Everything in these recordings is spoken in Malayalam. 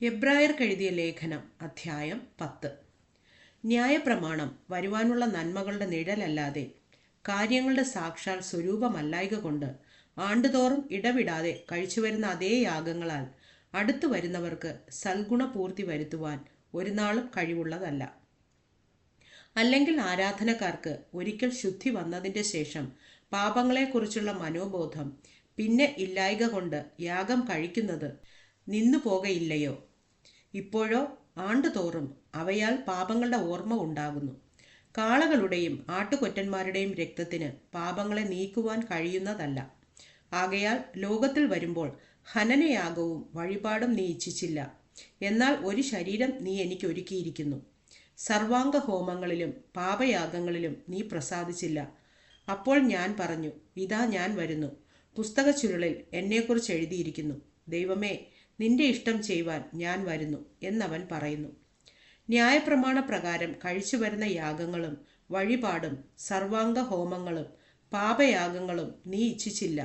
എബ്രായർക്കെഴുതിയ ലേഖനം അധ്യായം പത്ത്. ന്യായപ്രമാണം വരുവാനുള്ള നന്മകളുടെ നിഴലല്ലാതെ കാര്യങ്ങളുടെ സാക്ഷാൽ സ്വരൂപമല്ലായക കൊണ്ട് ആണ്ടുതോറും ഇടവിടാതെ കഴിച്ചുവരുന്ന അതേ യാഗങ്ങളാൽ അടുത്തു വരുന്നവർക്ക് സൽഗുണപൂർത്തി വരുത്തുവാൻ ഒരു നാളും കഴിവുള്ളതല്ല. അല്ലെങ്കിൽ ആരാധനക്കാർക്ക് ഒരിക്കൽ ശുദ്ധി വന്നതിന്റെ ശേഷം പാപങ്ങളെക്കുറിച്ചുള്ള മനോബോധം പിന്നെ ഇല്ലായ്ക കൊണ്ട് യാഗം കഴിക്കുന്നത് നിന്നു പോകയില്ലയോ? ഇപ്പോഴോ ആണ്ടുതോറും അവയാൽ പാപങ്ങളുടെ ഓർമ്മ ഉണ്ടാകുന്നു. കാളകളുടെയും ആട്ടുകൊറ്റന്മാരുടെയും രക്തത്തിന് പാപങ്ങളെ നീക്കുവാൻ കഴിയുന്നതല്ല. ആകയാൽ ലോകത്തിൽ വരുമ്പോൾ ഹനനയാഗവും വഴിപാടും നീ ഇച്ഛിച്ചില്ല. എന്നാൽ ഒരു ശരീരം നീ എനിക്ക് ഒരുക്കിയിരിക്കുന്നു. സർവാംഗ ഹോമങ്ങളിലും പാപയാഗങ്ങളിലും നീ പ്രസാദിച്ചില്ല. അപ്പോൾ ഞാൻ പറഞ്ഞു ഇതാ ഞാൻ വരുന്നു. പുസ്തക ചുരുളിൽ എന്നെക്കുറിച്ച് എഴുതിയിരിക്കുന്നു. ദൈവമേ നിന്റെ ഇഷ്ടം ചെയ്യുവാൻ ഞാൻ വരുന്നു എന്നവൻ പറയുന്നു. ന്യായപ്രമാണ പ്രകാരം കഴിച്ചു വരുന്ന യാഗങ്ങളും വഴിപാടും സർവാംഗ ഹോമങ്ങളും പാപയാഗങ്ങളും നീ ഇച്ഛിച്ചില്ല.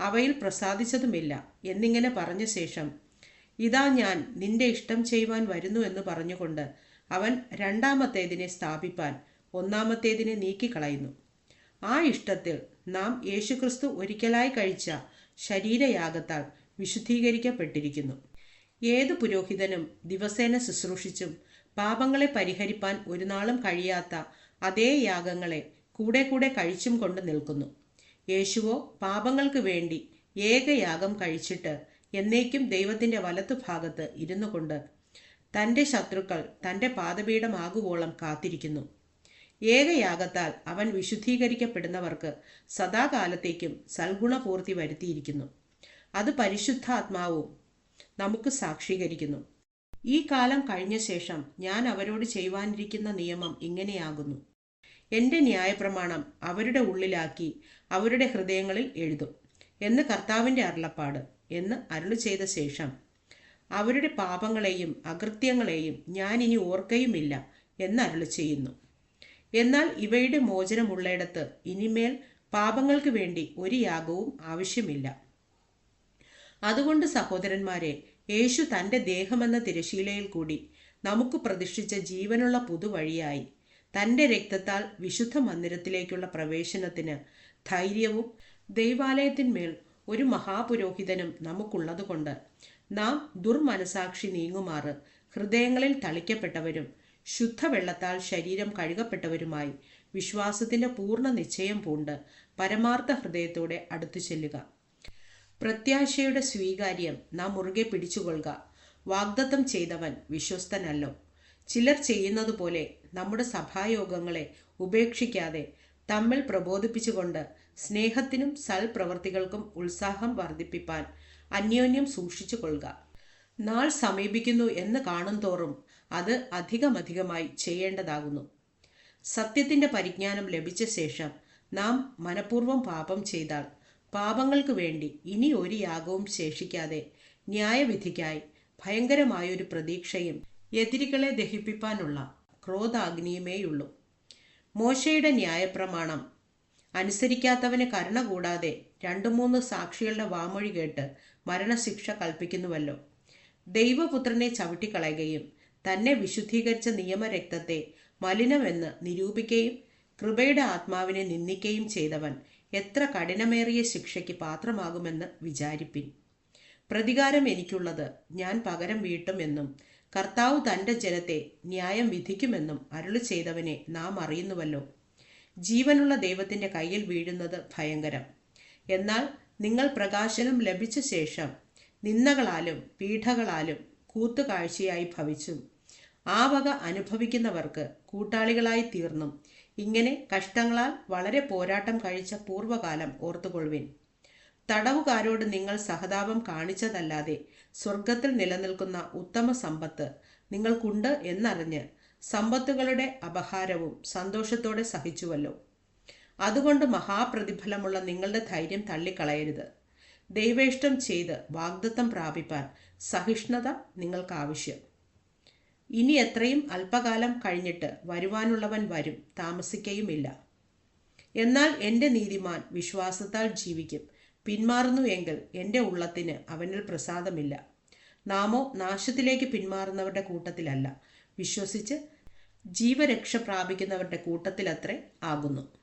അവയിൽ പ്രസാദിച്ചതുമില്ല എന്നിങ്ങനെ പറഞ്ഞ ശേഷം ഇതാ ഞാൻ നിന്റെ ഇഷ്ടം ചെയ്യുവാൻ വരുന്നു എന്ന് പറഞ്ഞുകൊണ്ട് അവൻ രണ്ടാമത്തേതിനെ സ്ഥാപിപ്പാൻ ഒന്നാമത്തേതിനെ നീക്കിക്കളയുന്നു. ആ ഇഷ്ടത്തിൽ നാം യേശുക്രിസ്തു ഒരിക്കലായി കഴിച്ച ശരീരയാഗത്താൽ വിശുദ്ധീകരിക്കപ്പെട്ടിരിക്കുന്നു. ഏതു പുരോഹിതനും ദിവസേന ശുശ്രൂഷിച്ചും പാപങ്ങളെ പരിഹരിപ്പാൻ ഒരു നാളും കഴിയാത്ത അതേ യാഗങ്ങളെ കൂടെ കൂടെ കഴിച്ചും കൊണ്ട് നിൽക്കുന്നു. യേശുവോ പാപങ്ങൾക്ക് വേണ്ടി ഏകയാഗം കഴിച്ചിട്ട് എന്നേക്കും ദൈവത്തിന്റെ വലത്തുഭാഗത്ത് ഇരുന്നു കൊണ്ട് തന്റെ ശത്രുക്കൾ തന്റെ പാദപീഠമാകുവോളം കാത്തിരിക്കുന്നു. ഏകയാഗത്താൽ അവൻ വിശുദ്ധീകരിക്കപ്പെടുന്നവർക്ക് സദാകാലത്തേക്കും സൽഗുണപൂർത്തി വരുത്തിയിരിക്കുന്നു. അത് പരിശുദ്ധാത്മാവും നമുക്ക് സാക്ഷീകരിക്കുന്നു. ഈ കാലം കഴിഞ്ഞ ശേഷം ഞാൻ അവരോട് ചെയ്യുവാനിരിക്കുന്ന നിയമം ഇങ്ങനെയാകുന്നു. എന്റെ ന്യായപ്രമാണം അവരുടെ ഉള്ളിലാക്കി അവരുടെ ഹൃദയങ്ങളിൽ എഴുതും എന്ന് കർത്താവിന്റെ അരുളപ്പാട് എന്ന് അരുളു ചെയ്ത ശേഷം അവരുടെ പാപങ്ങളെയും അകൃത്യങ്ങളെയും ഞാൻ ഇനി ഓർക്കയുമില്ല എന്ന് അരുളു ചെയ്യുന്നു എന്നാൽ ഇവയുടെ മോചനമുള്ളയിടത്ത് ഇനിമേൽ പാപങ്ങൾക്ക് വേണ്ടി ഒരു യാഗവും ആവശ്യമില്ല. അതുകൊണ്ട് സഹോദരന്മാരെ യേശു തന്റെ ദേഹമെന്ന തിരശീലയിൽ കൂടി നമുക്ക് പ്രതിഷ്ഠിച്ച ജീവനുള്ള പുതുവഴിയായി തന്റെ രക്തത്താൽ വിശുദ്ധ മന്ദിരത്തിലേക്കുള്ള പ്രവേശനത്തിന് ധൈര്യവും ദൈവാലയത്തിന്മേൽ ഒരു മഹാപുരോഹിതനും നമുക്കുള്ളതുകൊണ്ട് നാം ദുർമനസാക്ഷി നീങ്ങുമാറ്. ഹൃദയങ്ങളിൽ തളിക്കപ്പെട്ടവരും ശുദ്ധവെള്ളത്താൽ ശരീരം കഴുകപ്പെട്ടവരുമായി വിശ്വാസത്തിന്റെ പൂർണ നിശ്ചയം പൂണ്ട് പരമാർത്ഥ ഹൃദയത്തോടെ അടുത്തു ചെല്ലുക പ്രത്യാശയുടെ സ്വീകാര്യം നാം മുറുകെ പിടിച്ചുകൊള്ളുക. വാഗ്ദത്തം ചെയ്തവൻ വിശ്വസ്തനല്ലോ. ചിലർ ചെയ്യുന്നതുപോലെ നമ്മുടെ സഭായോഗങ്ങളെ ഉപേക്ഷിക്കാതെ തമ്മിൽ പ്രബോധിപ്പിച്ചുകൊണ്ട് സ്നേഹത്തിനും സൽപ്രവർത്തികൾക്കും ഉത്സാഹം വർദ്ധിപ്പിപ്പാൻ അന്യോന്യം സൂക്ഷിച്ചു കൊള്ളുക നാൾ സമീപിക്കുന്നു എന്ന് കാണും തോറും അത് അധികമധികമായി ചെയ്യേണ്ടതാകുന്നു. സത്യത്തിന്റെ പരിജ്ഞാനം ലഭിച്ച ശേഷം നാം മനഃപൂർവം പാപം ചെയ്താൽ പാപങ്ങൾക്ക് വേണ്ടി ഇനി ഒരു യാഗവും ശേഷിക്കാതെ ന്യായവിധിക്കായി ഭയങ്കരമായൊരു പ്രതീക്ഷയും എതിരികളെ ദഹിപ്പിക്കാനുള്ള ക്രോധാഗ്നിയുമേയുള്ളൂ. മോശയുടെ ന്യായപ്രമാണം അനുസരിക്കാത്തവന് കരുണ കൂടാതെ രണ്ടു മൂന്ന് സാക്ഷികളുടെ വാമൊഴി കേട്ട് മരണശിക്ഷ കൽപ്പിക്കുന്നുവല്ലോ. ദൈവപുത്രനെ ചവിട്ടിക്കളയുകയും തന്നെ വിശുദ്ധീകരിച്ച നിയമരക്തത്തെ മലിനമെന്ന് നിരൂപിക്കുകയും കൃപയുടെ ആത്മാവിനെ നിന്ദിക്കുകയും ചെയ്തവൻ എത്ര കഠിനമേറിയ ശിക്ഷയ്ക്ക് പാത്രമാകുമെന്ന് വിചാരിപ്പിൻ. പ്രതികാരം എനിക്കുള്ളത് ഞാൻ പകരം വീട്ടുമെന്നും കർത്താവ് തന്റെ ജനത്തെ ന്യായം വിധിക്കുമെന്നും അരുളി ചെയ്തവനെ നാം അറിയുന്നുവല്ലോ. ജീവനുള്ള ദൈവത്തിന്റെ കയ്യിൽ വീഴുന്നത് ഭയങ്കരം. എന്നാൽ നിങ്ങൾ പ്രകാശനം ലഭിച്ച ശേഷം നിന്ദകളാലും പീഠകളാലും കൂത്തുകാഴ്ചയായി ഭവിച്ചും. ആ വക അനുഭവിക്കുന്നവർക്ക് കൂട്ടാളികളായി തീർന്നും. ഇങ്ങനെ കഷ്ടങ്ങളാൽ വളരെ പോരാട്ടം കഴിച്ച പൂർവകാലം ഓർത്തുകൊള്ളുവിൻ. തടവുകാരോട് നിങ്ങൾ സഹതാപം കാണിച്ചതല്ലാതെ സ്വർഗത്തിൽ നിലനിൽക്കുന്ന ഉത്തമ സമ്പത്ത് നിങ്ങൾക്കുണ്ട് എന്നറിഞ്ഞ് സമ്പത്തുകളുടെ അപഹാരവും സന്തോഷത്തോടെ സഹിച്ചുവല്ലോ. അതുകൊണ്ട് മഹാപ്രതിഫലമുള്ള നിങ്ങളുടെ ധൈര്യം തള്ളിക്കളയരുത്. ദൈവേഷ്ടം ചെയ്ത് വാഗ്ദത്തം പ്രാപിപ്പാൻ സഹിഷ്ണുത നിങ്ങൾക്ക് ആവശ്യം ഇനി എത്രയും അല്പകാലം കഴിഞ്ഞിട്ട് വരുവാനുള്ളവൻ വരും താമസിക്കയുമില്ല. എന്നാൽ എന്റെ നീതിമാൻ വിശ്വാസത്താൽ ജീവിക്കും. പിന്മാറുന്നു എങ്കിൽ എന്റെ ഉള്ളത്തിന് അവനിൽ പ്രസാദമില്ല. നാമോ നാശത്തിലേക്ക് പിന്മാറുന്നവരുടെ കൂട്ടത്തിലല്ല. വിശ്വസിച്ച് ജീവരക്ഷ പ്രാപിക്കുന്നവരുടെ കൂട്ടത്തിലത്രേ ആകുന്നു.